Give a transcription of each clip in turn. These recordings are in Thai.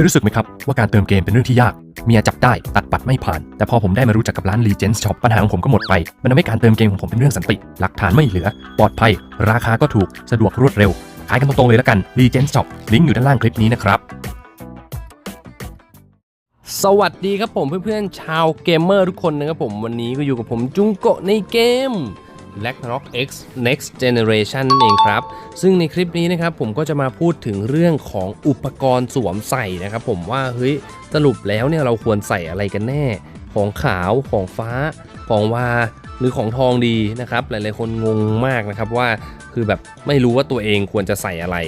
ยรู้สึกไหมครับ ว่าการเติมเกมเป็นเรื่องที่ยาก เมียจับได้ตัดปัดไม่ผ่าน แต่พอผมได้มารู้จักกับร้าน Legends Shop ปัญหาของผมก็หมดไป มันทำให้การเติมเกมของผมเป็นเรื่องสันติ หลักฐานไม่เหลือ ปลอดภัย ราคาก็ถูกสะดวกรวดเร็ว ขายกันตรงๆเลยและกัน Legends Shop ลิงก์อยู่ด้านล่างคลิปนี้นะครับสวัสดีครับผมเพื่อนๆชาวเกมเมอร์ทุกคนนะครับผมวันนี้ก็อยู่กับผมจุงโกะในเกม Ragnarok X Next Generation นั่นเองครับ ซึ่งในคลิปนี้นะครับผมก็จะมาพูดถึงเรื่องของอุปกรณ์สวมใส่นะครับผมว่าเฮ้ยสรุปแล้วเนี่ยเราควรใส่อะไรกันแน่ ของขาวของฟ้า ของวา หรือของทองดีนะครับ หลายๆคนงงมากนะครับว่าคือแบบไม่รู้ว่าตัวเองควรจะใส่อะไร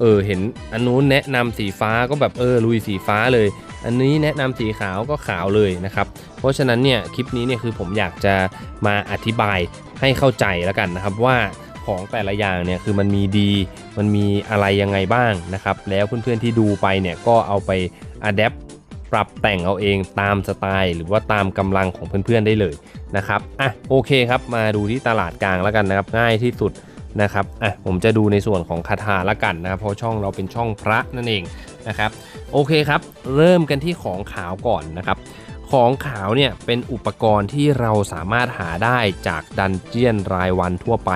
เออเห็นอันนู้นแนะนำสีฟ้าก็แบบเออลุยสีฟ้าเลย อันนี้แนะนำสีขาวก็ขาวเลยนะครับ เพราะฉะนั้นเนี่ยคลิปนี้เนี่ยคือผมอยากจะมาอธิบาย ให้เข้าใจแล้วกันนะครับว่าของแต่ละอย่างเนี่ยคือมันมีดี มันมีอะไรยังไงบ้างนะครับ แล้วเพื่อนๆที่ดูไปเนี่ยก็เอาไปอัดแอปปรับแต่งเอาเองตามสไตล์หรือว่าตามกำลังของเพื่อนๆได้เลยนะครับอะโอเคครับมาดูที่ตลาดกลางแล้วกันนะครับ ง่ายที่สุดนะครับอะผมจะดูในส่วนของคาถาละกันนะครับ เพราะช่องเราเป็นช่องพระนั่นเองนะครับ โอเคครับ เริ่มกันที่ของขาวก่อนนะครับ ของขาวเนี่ยเป็นอุปกรณ์ที่เราสามารถหาได้จากดันเจียนรายวันทั่วไป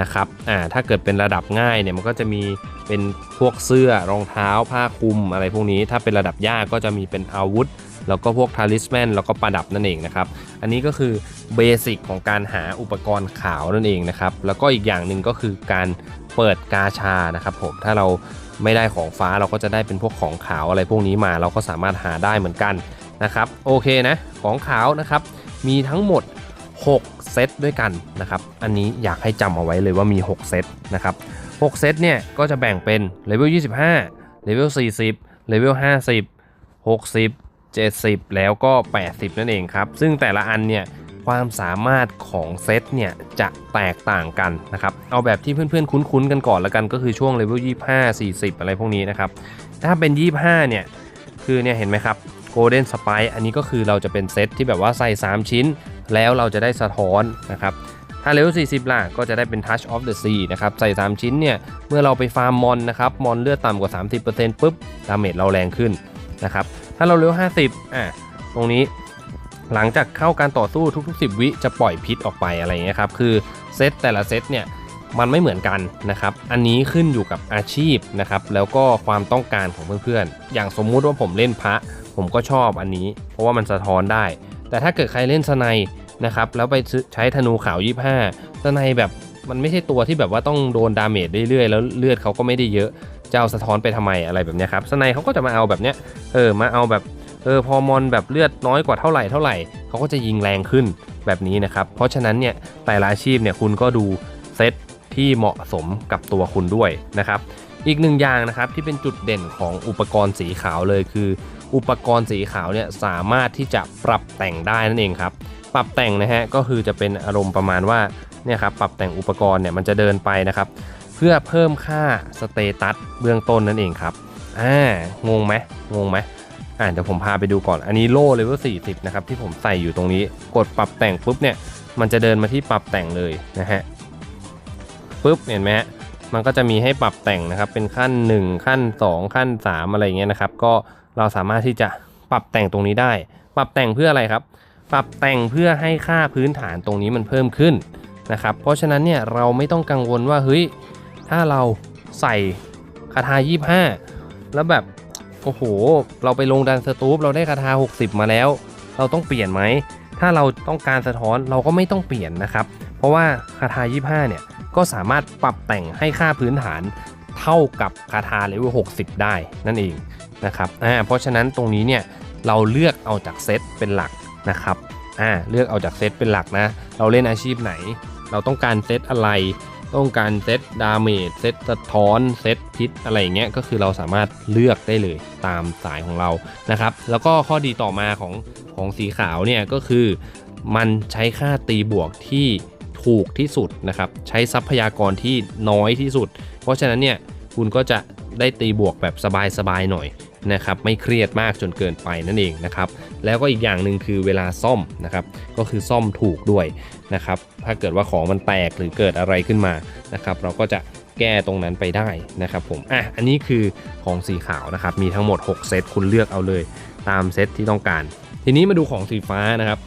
นะครับอ่าถ้าเกิดเป็นระดับง่ายเนี่ยมันก็จะมีเป็นพวกเสื้อรองเท้าผ้าคลุมอะไรพวกนี้ ถ้าเป็นระดับยากก็จะมีเป็นอาวุธ แล้วก็พวกทาริสแมนแล้วก็ประดับนั่นเองนะครับ อันนี้ก็คือเบสิกของการหาอุปกรณ์ขาวนั่นเองนะครับ แล้วก็อีกอย่างหนึ่งก็คือการเปิดกาชานะครับผมถ้าเราไม่ได้ของฟ้าเราก็จะได้เป็นพวกของขาวอะไรพวกนี้มาเราก็สามารถหาได้เหมือนกัน นะครับโอเคนะของขาวนะครับมีทั้งหมด 6 เซตด้วยกันนะครับอันนี้อยากให้จำเอาไว้เลยว่ามี 6 เซตนะครับ6เซตเนี่ยก็จะแบ่งเป็นเลเวล25เลเวล40เลเวล50 60 70 แล้วก็ 80 นั่นเองครับ ซึ่งแต่ละอันเนี่ยความสามารถของเซตเนี่ยจะแตกต่างกันนะครับ เอาแบบที่เพื่อนๆ คุ้นๆ กันก่อนแล้วกันก็คือช่วงเลเวล25 40 อะไรพวกนี้นะครับ ถ้าเป็น 25 เนี่ย คือเนี่ยเห็นไหมครับ Golden Spike อันนี้ก็คือเราจะเป็นเซตที่แบบว่าใส่ 3 ชิ้น แล้วเราจะได้สะท้อนนะครับถ้าเลเวล40 ล่ะ ก็จะได้เป็น Touch of the Sea นะครับ ใส่ 3 ชิ้นเนี่ย เมื่อเราไปฟาร์มมอนนะครับ มอนเลือดต่ำกว่า 30%ปุ๊บ ดาเมจเราแรงขึ้นนะครับ ถ้าเราเลเวล50 อะ ตรงนี้ หลังจากเข้าการต่อสู้ทุกๆ 10 วิจะปล่อยพิษออกไปอะไรอย่างเงี้ยครับ คือเซตแต่ละเซตเนี่ย มันไม่เหมือนกันนะครับ อันนี้ขึ้นอยู่กับอาชีพนะครับ แล้วก็ความต้องการของเพื่อนๆ อย่างสมมุติว่าผมเล่นพระ ผมก็ชอบอันนี้ เพราะว่ามันสะท้อนได้ แต่ถ้าเกิดใครเล่นสไนนะครับ แล้วไปใช้ธนูขาว 25สไนแบบมันไม่ใช่ตัวที่แบบว่าต้องโดนดาเมจเรื่อยๆ แล้วเลือดเขาก็ไม่ได้เยอะ จะเอาสะท้อนไปทำไมอะไรแบบนี้ครับสไนเขาก็จะมาเอาแบบเนี้ย เออ มาเอาแบบเออพอมอนแบบเลือดน้อยกว่าเท่าไหร่เท่าไหร่เขาก็จะยิงแรงขึ้นแบบนี้นะครับ เพราะฉะนั้นเนี่ยแต่ละอาชีพเนี่ยคุณก็ดูเซต ที่เหมาะสมกับตัวคุณด้วยนะครับอีกหนึ่งอย่างนะครับที่เป็นจุดเด่นของอุปกรณ์สีขาวเลยคือ อุปกรณ์สีขาวเนี่ยสามารถที่จะปรับแต่งได้นั่นเองครับปรับแต่งนะฮะก็คือจะเป็นอารมณ์ประมาณว่าเนี่ยครับปรับแต่งอุปกรณ์เนี่ยมันจะเดินไปนะครับเพื่อเพิ่มค่าสเตตัสเบื้องต้นนั่นเองครับอ่างงไหมงงไหมอ่าเดี๋ยวผมพาไปดูก่อนอันนี้โล่เลเวล40นะครับที่ผมใส่อยู่ตรงนี้กดปรับแต่งปุ๊บเนี่ยมันจะเดินมาที่ปรับแต่งเลยนะฮะ ปุ๊บเห็นไหมฮะมันก็จะมีให้ปรับแต่งนะครับ เป็นขั้น 1 ขั้น 2 ขั้น 3 อะไรเงี้ยนะครับ ก็เราสามารถที่จะปรับแต่งตรงนี้ได้ ปรับแต่งเพื่ออะไรครับ ปรับแต่งเพื่อให้ค่าพื้นฐานตรงนี้มันเพิ่มขึ้นนะครับ เพราะฉะนั้นเนี่ยเราไม่ต้องกังวลว่าเฮ้ยถ้าเราใส่คาถา25 แล้วแบบโอ้โห เราไปลงดันสตูปเราได้คาถา60 มาแล้ว เราต้องเปลี่ยนไหม ถ้าเราต้องการสะท้อนเราก็ไม่ต้องเปลี่ยนนะครับ เพราะว่าคาถา 25 เนี่ย ก็สามารถปรับแต่งให้ค่าพื้นฐานเท่ากับคาถาเลเวล 60 ได้นั่นเองนะครับอ่าเพราะฉะนั้นตรงนี้เนี่ยเราเลือกเอาจากเซตเป็นหลักนะครับอ่าเลือกเอาจากเซตเป็นหลักนะ เราเล่นอาชีพไหน เราต้องการเซตอะไร ต้องการเซตดาเมจเซตสะท้อนเซตพิษอะไรอย่างเงี้ยก็คือเราสามารถเลือกได้เลยตามสายของเรานะครับ แล้วก็ข้อดีต่อมาของของสีขาวเนี่ยก็คือมันใช้ค่าตีบวกที่ ถูกที่สุดนะครับ ใช้ทรัพยากรที่น้อยที่สุด เพราะฉะนั้นเนี่ยคุณก็จะได้ตีบวกแบบสบายๆหน่อยนะครับไม่เครียดมากจนเกินไปนั่นเองนะครับแล้วก็อีกอย่างหนึ่งคือเวลาซ่อมนะครับก็คือซ่อมถูกด้วยนะครับถ้าเกิดว่าของมันแตกหรือเกิดอะไรขึ้นมานะครับเราก็จะแก้ตรงนั้นไปได้นะครับผมอะอันนี้คือของสีขาวนะครับมีทั้งหมด 6 เซตคุณเลือกเอาเลย ตามเซตที่ต้องการ ทีนี้มาดูของสีฟ้านะครับ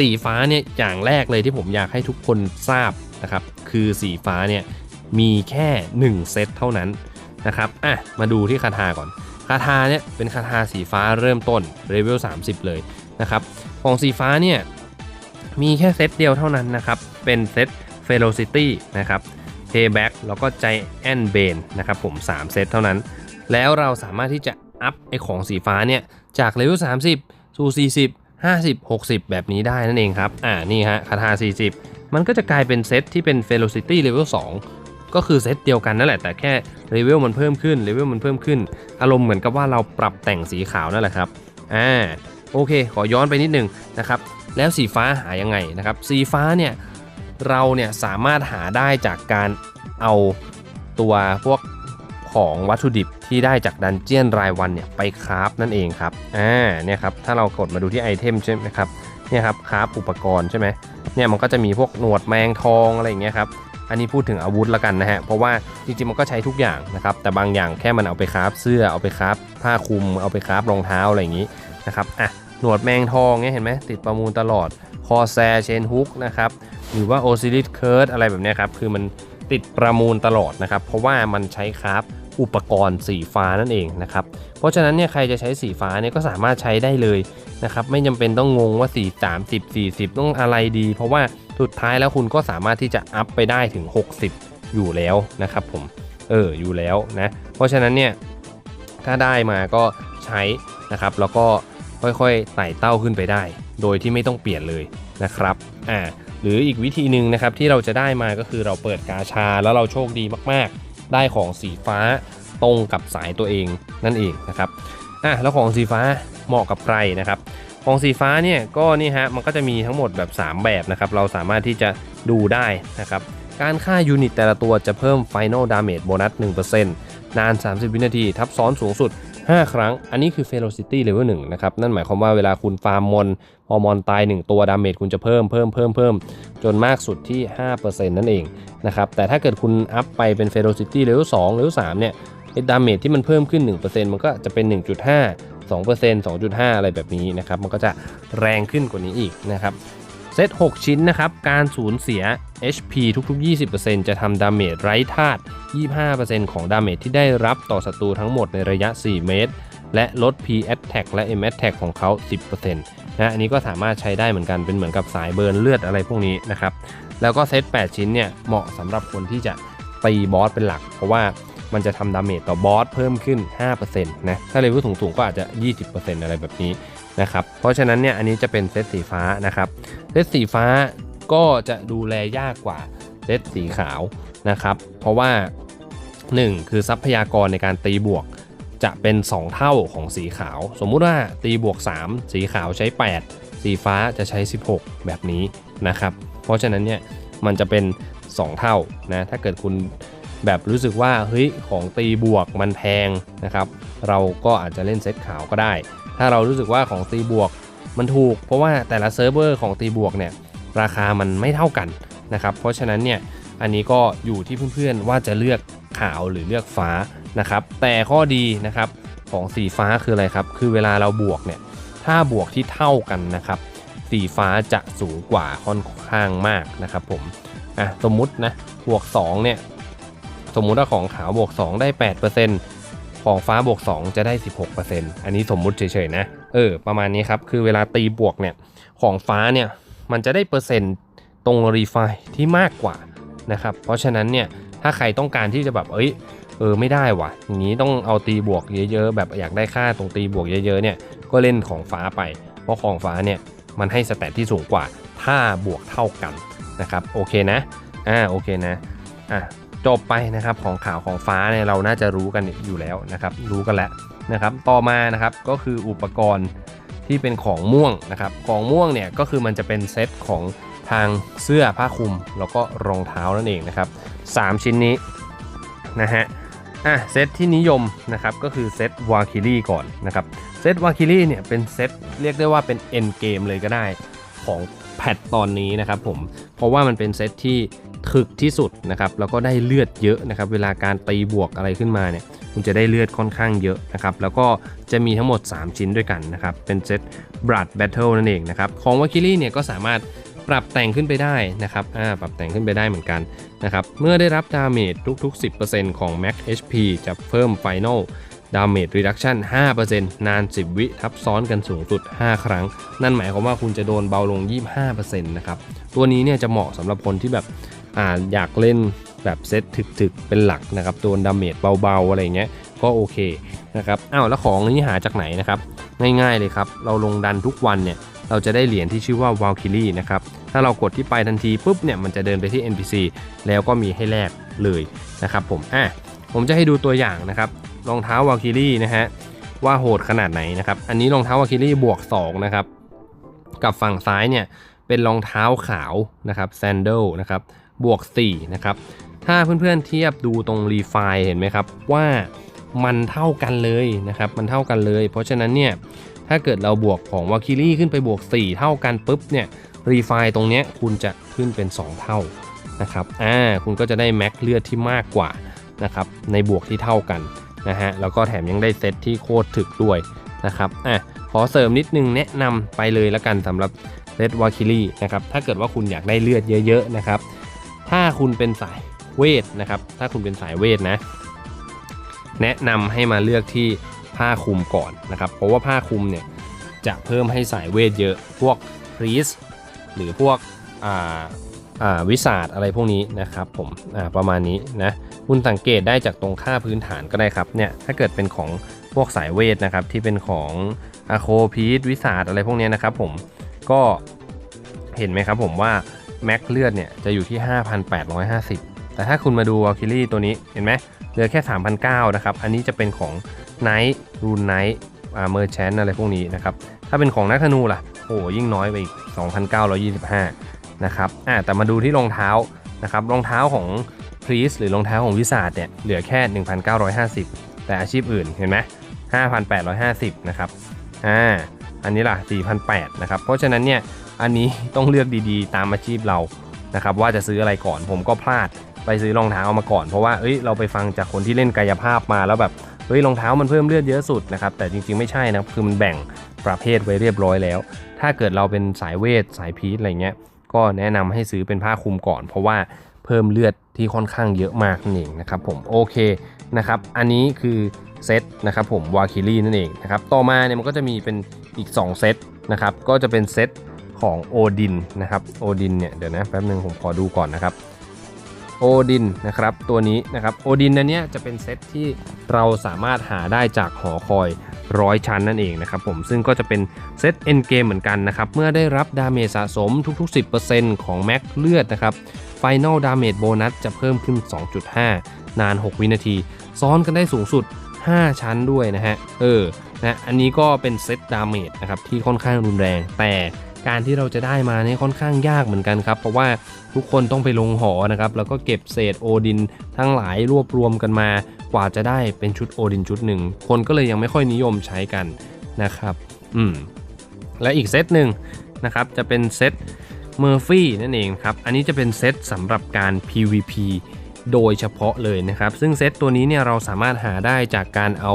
สีฟ้าเนี่ยอย่างแรกเลยที่ผมอยากให้ทุกคนทราบนะครับ คือสีฟ้าเนี่ยมีแค่ 1 เซตเท่านั้นนะครับอะมาดูที่คาถาก่อนคาถาเนี่ยเป็นคาถาสีฟ้าเริ่มต้นเลเวล30 เลยนะครับของสีฟ้าเนี่ยมีแค่เซตเดียวเท่านั้นนะครับ เป็นเซต Velocity นะครับ Payback แล้วก็ Giant Bane นะครับผม 3 เซตเท่านั้น แล้วเราสามารถที่จะอัพไอของสีฟ้าเนี่ย จากเลเวล30 สู่ 40 50 60 แบบนี้ได้นั่นเองครับ อ่า นี่ฮะคาถา 40 มันก็จะกลายเป็นเซตที่เป็น Velocity Level 2 ก็คือเซตเดียวกันนั่นแหละ แต่แค่เลเวลมันเพิ่มขึ้นเลเวลมันเพิ่มขึ้น อารมณ์เหมือนกับว่าเราปรับแต่งสีขาวนั่นแหละครับ อ่า โอเค ขอย้อนไปนิดนึงนะครับ แล้วสีฟ้าหายังไงนะครับ สีฟ้าเนี่ยเราเนี่ยสามารถหาได้จากการเอาตัวพวก ของวัตถุดิบที่ได้จากดันเจียนรายวันเนี่ยไปคราฟนั่นเองครับอ่าเนี่ยครับถ้าเรากดมาดูที่ไอเทมใช่ไหมครับเนี่ยครับคราฟอุปกรณ์ใช่ไหมเนี่ยมันก็จะมีพวกหนวดแมงทองอะไรอย่างเงี้ยครับอันนี้พูดถึงอาวุธละกันนะฮะ เพราะว่าจริงๆมันก็ใช้ทุกอย่างนะครับ แต่บางอย่างแค่มันเอาไปคราฟเสื้อ เอาไปคราฟผ้าคลุม เอาไปคราฟรองเท้าอะไรอย่างนี้นะครับ อะ หนวดแมงทองเนี่ยเห็นไหมติดประมูลตลอด คอแซเชนฮุกนะครับ หรือว่าโอซิลิสเคิร์ดอะไรแบบเนี้ยครับ คือมันติดประมูลตลอดนะครับ เพราะว่ามันใช้คราฟ อุปกรณ์สีฟ้านั่นเองนะครับ เพราะฉะนั้นเนี่ยใครจะใช้สีฟ้าเนี่ยก็สามารถใช้ได้เลยนะครับ ไม่จำเป็นต้องงงว่าสี30 40 ต้องอะไรดี เพราะว่าสุดท้ายแล้วคุณก็สามารถที่จะอัพไปได้ถึง 60 อยู่แล้วนะครับผม เอออยู่แล้วนะ เพราะฉะนั้นเนี่ยถ้าได้มาก็ใช้นะครับ แล้วก็ค่อยๆไต่เต้าขึ้นไปได้ โดยที่ไม่ต้องเปลี่ยนเลยนะครับ อ่าหรืออีกวิธีหนึ่งนะครับที่เราจะได้มาก็คือเราเปิดกาชาแล้วเราโชคดีมากๆ ได้ของสีฟ้าตรงกับสายตัวเองนั่นเองนะครับอะแล้วของสีฟ้าเหมาะกับใครนะครับ ของสีฟ้าเนี่ยก็นี่ฮะมันก็จะมีทั้งหมดแบบ 3 แบบนะครับเราสามารถที่จะดูได้นะครับการค่ายูนิตแต่ละตัวจะเพิ่ม Final Damage โบนัส 1%นาน 30 วินาที ทับซ้อนสูงสุด 5 ครั้ง อันนี้คือ Velocity Level 1นะครับ นั่นหมายความว่าเวลาคุณฟาร์มมอน พอมอนตาย 1 ตัวดาเมจคุณจะเพิ่มเพิ่มเพิ่มเพิ่มจนมากสุดที่ 5%นั่นเองนะครับ แต่ถ้าเกิดคุณอัพไปเป็น Velocity Level 2 Level 3เนี่ยไอ้ดาเมจที่มันเพิ่มขึ้น 1%มันก็จะเป็น 1.5 2% 2.5 อะไรแบบนี้นะครับ มันก็จะแรงขึ้นกว่านี้อีกนะครับ เซต 6 ชิ้นนะครับ การสูญเสีย HP ทุกๆ 20%จะทำดาเมจไร้ธาตุ 25%ของดาเมจที่ได้รับต่อศัตรูทั้งหมดในระยะ 4 เมตร และลด P Attack และ M Attack ของเขา 10%นะอันนี้ก็สามารถใช้ได้เหมือนกันเป็นเหมือนกับสายเบิร์นเลือดอะไรพวกนี้นะครับ แล้วก็เซต 8 ชิ้นเนี่ยเหมาะสำหรับคนที่จะตีบอสเป็นหลัก เพราะว่า มันจะทำดาเมจต่อบอสเพิ่มขึ้น 5%นะถ้าเลเวลสูงๆก็อาจจะ 20%อะไรแบบนี้นะครับเพราะฉะนั้นเนี่ยอันนี้จะเป็นเซตสีฟ้านะครับเซตสีฟ้าก็จะดูแลยากกว่าเซตสีขาวนะครับ เพราะว่า 1 คือทรัพยากรในการตีบวกจะเป็น 2 เท่าของสีขาว สมมุติว่าตีบวก 3 สีขาวใช้ 8 สีฟ้าจะใช้ 16 แบบนี้นะครับ เพราะฉะนั้นเนี่ยมันจะเป็น 2 เท่านะถ้าเกิดคุณ แบบรู้สึกว่าเฮ้ยของตีบวกมันแพงนะครับ เราก็อาจจะเล่นเซตขาวก็ได้ ถ้าเรารู้สึกว่าของตีบวกมันถูก เพราะว่าแต่ละเซิร์ฟเวอร์ของตีบวกเนี่ยราคามันไม่เท่ากันนะครับ เพราะฉะนั้นเนี่ยอันนี้ก็อยู่ที่เพื่อนๆว่าจะเลือกขาวหรือเลือกฟ้านะครับ แต่ข้อดีนะครับของสีฟ้าคืออะไรครับ คือเวลาเราบวกเนี่ยถ้าบวกที่เท่ากันนะครับ สีฟ้าจะสูงกว่าค่อนข้างมากนะครับผมอะสมมุตินะบวก2เนี่ย สมมุติว่าของขาวบวก 2 ได้ 8%ของฟ้าบวก 2 จะได้ 16%อันนี้สมมุติเฉยๆนะ เออ ประมาณนี้ครับ คือเวลาตีบวกเนี่ย ของฟ้าเนี่ย มันจะได้เปอร์เซ็นต์ตรงรีไฟที่มากกว่านะครับ เพราะฉะนั้นเนี่ย ถ้าใครต้องการที่จะแบบ เอ้ย เออ ไม่ได้ว่ะ อย่างนี้ต้องเอาตีบวกเยอะๆ แบบอยากได้ค่าตรงตีบวกเยอะๆ เนี่ย ก็เล่นของฟ้าไป เพราะของฟ้าเนี่ย มันให้สแตทที่สูงกว่า ถ้าบวกเท่ากันนะครับ โอเคนะ อ่า โอเคนะ อะ จบไปนะครับของข่าวของฟ้าเนี่ยเราน่าจะรู้กันอยู่แล้วนะครับ รู้กันแล้วนะครับ ต่อมานะครับก็คืออุปกรณ์ที่เป็นของม่วงนะครับของม่วงเนี่ยก็คือมันจะเป็นเซตของทางเสื้อผ้าคลุมแล้วก็รองเท้านั่นเองนะครับสามชิ้นนี้นะฮะอะเซตที่นิยมนะครับก็คือเซตวาคิลี่ก่อนนะครับเซตวาคิลี่เนี่ยเป็นเซตเรียกได้ว่าเป็นเอ็นเกมเลยก็ได้ของแพทตอนนี้นะครับผมเพราะว่ามันเป็นเซตที่ ถึกที่สุดนะครับแล้วก็ได้เลือดเยอะนะครับเวลาการตีบวกอะไรขึ้นมาเนี่ยคุณจะได้เลือดค่อนข้างเยอะนะครับแล้วก็จะมีทั้งหมด 3 ชิ้นด้วยกันนะครับเป็นเซต Blood Battle นั่นเองนะครับของวาคิลี่เนี่ยก็สามารถปรับแต่งขึ้นไปได้นะครับอ่าปรับแต่งขึ้นไปได้เหมือนกันนะครับเมื่อได้รับดาเมจทุก ๆ 10%ของ Max HP จะเพิ่ม Final Damage Reduction 5%นาน 10 วิทับซ้อนกันสูงสุด 5 ครั้ง นั่นหมายความว่าคุณจะโดนเบาลง 25%นะครับ ตัวนี้เนี่ยจะเหมาะสำหรับคนที่แบบ อ่าอยากเล่นแบบเซตถึกๆ เป็นหลักนะครับโดนดาเมจเบาๆ อะไรเงี้ยก็โอเคนะครับอ้าวแล้วของนี้หาจากไหนนะครับ ง่ายๆเลยครับ เราลงดันทุกวันเนี่ย เราจะได้เหรียญที่ชื่อว่า Valkyrie นะครับ ถ้าเรากดที่ไปทันทีปุ๊บเนี่ย มันจะเดินไปที่ NPC แล้วก็มีให้แลกเลยนะครับผมอะผมจะให้ดูตัวอย่างนะครับรองเท้า Valkyrie นะฮะว่าโหดขนาดไหนนะครับ อันนี้รองเท้า Valkyrie บวก2นะครับกับฝั่งซ้ายเนี่ยเป็นรองเท้าขาวนะครับแซนเดิลนะครับ บวก4นะครับถ้าเพื่อนๆเทียบดูตรงรีไฟเห็นไหมครับว่ามันเท่ากันเลยนะครับมันเท่ากันเลย เพราะฉะนั้นเนี่ยถ้าเกิดเราบวกของวาคิลี่ขึ้นไปบวก 4 เท่ากันปุ๊บเนี่ยรีไฟตรงเนี้ยคุณจะขึ้นเป็น 2 เท่านะครับอ่าคุณก็จะได้แม็กเลือดที่มากกว่านะครับในบวกที่เท่ากันนะฮะแล้วก็แถมยังได้เซตที่โคตรถึกด้วยนะครับอะขอเสริมนิดนึงแนะนำไปเลยละกันสำหรับเซตวาคิลี่นะครับถ้าเกิดว่าคุณอยากได้เลือดเยอะๆนะครับ ถ้าคุณเป็นสายเวทนะครับ ถ้าคุณเป็นสายเวทนะ แนะนำให้มาเลือกที่ผ้าคลุมก่อนนะครับ เพราะว่าผ้าคลุมเนี่ยจะเพิ่มให้สายเวทเยอะ พวกพรีสหรือพวกอ่าอ่าวิสาดอะไรพวกนี้นะครับผมอ่าประมาณนี้นะคุณสังเกตได้จากตรงค่าพื้นฐานก็ได้ครับเนี่ยถ้าเกิดเป็นของพวกสายเวทนะครับที่เป็นของอะโคพีทวิสาดอะไรพวกนี้นะครับผมก็เห็นไหมครับผมว่า แม็กเลือดเนี่ยจะอยู่ที่ 5,850 แต่ถ้าคุณมาดูวอลคิลี่ตัวนี้เห็นไหมเหลือแค่3,900นะครับ อันนี้จะเป็นของ Knight Rune Knight อ่าเมอร์แชนอะไรพวกนี้นะครับ ถ้าเป็นของนักธนูล่ะ โอ้ยิ่งน้อยไปอีก 2,925 นะครับอ่าแต่มาดูที่รองเท้านะครับ รองเท้าของพรีสหรือรองเท้าของวิสาดเนี่ยเหลือแค่ 1,950 แต่อาชีพอื่นเห็นไหม5,850 นะครับ อ่า อันนี้ล่ะ 4,800 นะครับ เพราะฉะนั้นเนี่ย อันนี้ต้องเลือกดีๆ ตามอาชีพเรานะครับว่าจะซื้ออะไรก่อนผมก็พลาดไปซื้อรองเท้ามาก่อนเพราะว่าเอ้ยเราไปฟังจากคนที่เล่นกายภาพมาแล้วแบบเฮ้ยรองเท้ามันเพิ่มเลือดเยอะสุดนะครับแต่จริงๆไม่ใช่นะครับคือมันแบ่งประเภทไว้เรียบร้อยแล้ว ถ้าเกิดเราเป็นสายเวทสายพีทอะไรเงี้ยก็แนะนำให้ซื้อเป็นผ้าคลุมก่อน เพราะว่าเพิ่มเลือดที่ค่อนข้างเยอะมากนั่นเองนะครับผมโอเคนะครับอันนี้คือเซตนะครับผมวาคิลี่นั่นเองนะครับต่อมาเนี่ยมันก็จะมีเป็นอีก 2 เซตนะครับก็จะเป็นเซต ของโอดินนะครับโอดินเนี่ยเดี๋ยวนะแป๊บนึงผมขอดูก่อนนะครับโอดินนะครับตัวนี้นะครับโอดินอันเนี้ยจะเป็นเซตที่เราสามารถหาได้จากหอคอยร้อยชั้นนั่นเองนะครับผมซึ่งก็จะเป็นเซตเอ็นเกมเหมือนกันนะครับเมื่อได้รับดาเมจสะสมทุก ๆ 10%ของแม็กเลือดนะครับ Final Damage Bonus จะเพิ่มขึ้น 2.5 นาน 6 วินาที ซ้อนกันได้สูงสุด 5 ชั้นด้วยนะฮะเออนะอันนี้ก็เป็นเซตดาเมจนะครับที่ค่อนข้างรุนแรงแต่ การที่เราจะได้มาเนี่ยค่อนข้างยากเหมือนกันครับ เพราะว่าทุกคนต้องไปลงหอนะครับ แล้วก็เก็บเศษโอดิน ทั้งหลายรวบรวมกันมากว่าจะได้เป็นชุดโอดินชุดหนึ่ง คนก็เลยยังไม่ค่อยนิยมใช้กันนะครับ อืม และอีกเซตหนึ่งนะครับ จะเป็นเซตเมอร์ฟี่นั่นเองครับ อันนี้จะเป็นเซตสำหรับการ PVP โดยเฉพาะเลยนะครับ ซึ่งเซตตัวนี้เนี่ยเราสามารถหาได้จากการเอา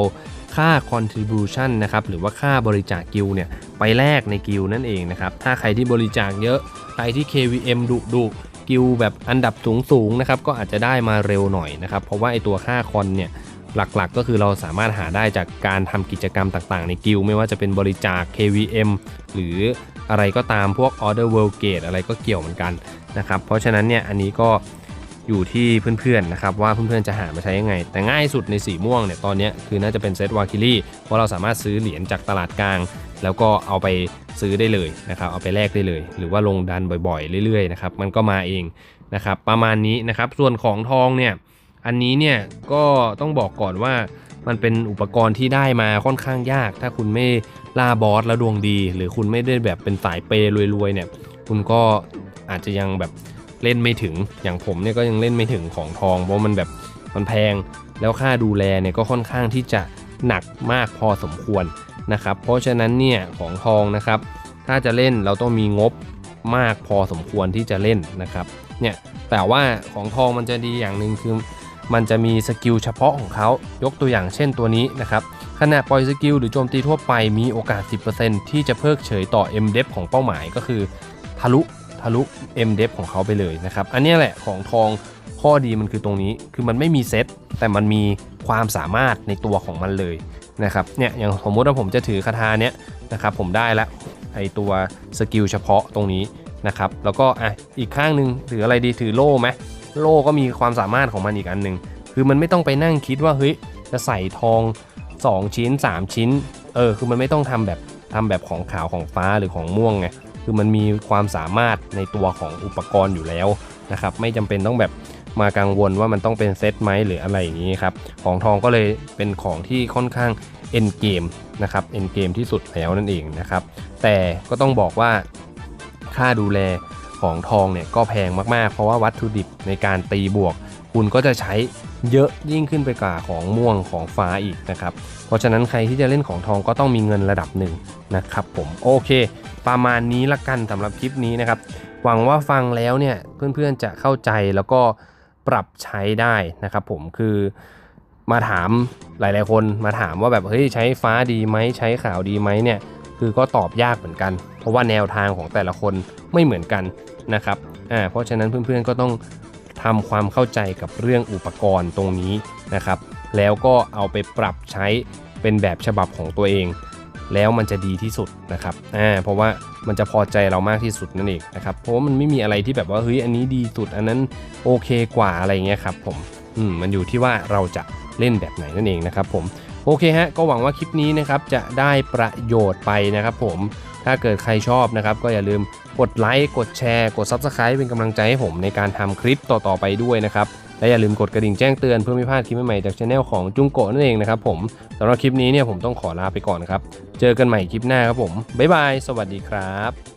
ค่า contribution นะครับหรือว่าค่าบริจาคกิลเนี่ยไปแลกในกิลนั่นเองนะครับถ้าใครที่บริจาคเยอะใครที่ KVM ดุดุกิลแบบอันดับสูงสูงนะครับก็อาจจะได้มาเร็วหน่อยนะครับเพราะว่าไอตัวค่าคอนเนี่ยหลักๆก็คือเราสามารถหาได้จากการทำกิจกรรมต่างๆ ในกิลไม่ว่าจะเป็นบริจาค KVM หรืออะไรก็ตามพวก Order World Gate อะไรก็เกี่ยวเหมือนกันนะครับเพราะฉะนั้นเนี่ยอันนี้ก็ อยู่ที่เพื่อนๆนะครับว่าเพื่อนๆจะหามาใช้ยังไง แต่ง่ายสุดในสีม่วงเนี่ยตอนนี้คือน่าจะเป็นเซตวาคิลี่เพราะเราสามารถซื้อเหรียญจากตลาดกลาง แล้วก็เอาไปซื้อได้เลยนะครับเอาไปแลกได้เลย หรือว่าลงดันบ่อยๆ เรื่อยๆนะครับมันก็มาเองนะครับประมาณนี้นะครับส่วนของทองเนี่ยอันนี้เนี่ยก็ต้องบอกก่อนว่ามันเป็นอุปกรณ์ที่ได้มาค่อนข้างยาก ถ้าคุณไม่ล่าบอสแล้วดวงดี หรือคุณไม่ได้แบบเป็นสายเปย์รวยๆเนี่ยคุณก็อาจจะยังแบบ เล่นไม่ถึงอย่างผมเนี่ยก็ยังเล่นไม่ถึงของทองเพราะมันแบบมันแพงแล้วค่าดูแลเนี่ยก็ค่อนข้างที่จะหนักมากพอสมควรนะครับเพราะฉะนั้นเนี่ยของทองนะครับ ถ้าจะเล่นเราต้องมีงบมากพอสมควรที่จะเล่นนะครับเนี่ยแต่ว่าของทองมันจะดีอย่างหนึ่งคือ มันจะมีสกิลเฉพาะของเขายกตัวอย่างเช่นตัวนี้นะครับขณะปล่อยสกิลหรือโจมตีทั่วไปมีโอกาส 10%ที่จะเพิกเฉยต่อ M d e p ของเป้าหมายก็คือ ทะลุ ทะลุ M d e p ของเขาไปเลยนะครับ อันนี้แหละของทองข้อดีมันคือตรงนี้คือมันไม่มีเซตแต่มันมีความสามารถในตัวของมันเลยนะครับเนี่ยอย่างสมมติว่าผมจะถือคาถาเนี้ยนะครับผมได้ละไอตัวสกิลเฉพาะตรงนี้นะครับแล้วก็อะอีกข้างหนึ่งถืออะไรดีถือโล่ไหมโล่ก็มีความสามารถของมันอีกอันหนึ่งคือมันไม่ต้องไปนั่งคิดว่าเฮ้ยจะใส่ทอง 2 ชิ้น 3 ชิ้นเออคือมันไม่ต้องทำแบบทำแบบของขาวของฟ้าหรือของม่วงไง คือมันมีความสามารถในตัวของอุปกรณ์อยู่แล้วนะครับไม่จำเป็นต้องแบบมากังวลว่ามันต้องเป็นเซตไหมหรืออะไรอย่างนี้ครับของทองก็เลยเป็นของที่ค่อนข้างเอ็นเกมนะครับเอ็นเกมที่สุดแล้วนั่นเองนะครับแต่ก็ต้องบอกว่าค่าดูแลของทองเนี่ยก็แพงมากๆ เพราะว่าวัตถุดิบในการตีบวก คุณก็จะใช้เยอะยิ่งขึ้นไปกว่าของม่วงของฟ้าอีกนะครับ เพราะฉะนั้นใครที่จะเล่นของทองก็ต้องมีเงินระดับหนึ่งนะครับผมโอเค ประมาณนี้ละกันสำหรับคลิปนี้นะครับ หวังว่าฟังแล้วเนี่ยเพื่อนๆจะเข้าใจแล้วก็ปรับใช้ได้นะครับผมคือมาถามหลายๆคนมาถามว่าแบบเฮ้ยใช้ฟ้าดีไหมใช้ขาวดีไหมเนี่ยคือก็ตอบยากเหมือนกัน เพราะว่าแนวทางของแต่ละคนไม่เหมือนกันนะครับอ่าเพราะฉะนั้นเพื่อนๆก็ต้องทำความเข้าใจกับเรื่องอุปกรณ์ตรงนี้นะครับ แล้วก็เอาไปปรับใช้เป็นแบบฉบับของตัวเอง แล้วมันจะดีที่สุดนะครับอ่าเพราะว่ามันจะพอใจเรามากที่สุดนั่นเองนะครับเพราะว่ามันไม่มีอะไรที่แบบว่าเฮ้ยอันนี้ดีสุด อันนั้นโอเคกว่าอะไรเงี้ยครับผมอืมมันอยู่ที่ว่าเราจะเล่นแบบไหนนั่นเองนะครับผมโอเคฮะก็หวังว่าคลิปนี้นะครับจะได้ประโยชน์ไปนะครับผมถ้าเกิดใครชอบนะครับก็อย่าลืมกดไลค์กดแชร์ กด Subscribe เป็นกำลังใจให้ผมในการทำคลิปต่อๆไปด้วยนะครับ และอย่าลืมกดกระดิ่งแจ้งเตือนเพื่อไม่พลาดคลิปใหม่ๆจากช anel ของจุงโกะนั่นเองนะครับผมสำหรับคลิปนี้เนี่ยผมต้องขอลาไปก่อนครับ เจอกันใหม่คลิปหน้าครับผมบ๊ายบาย สวัสดีครับ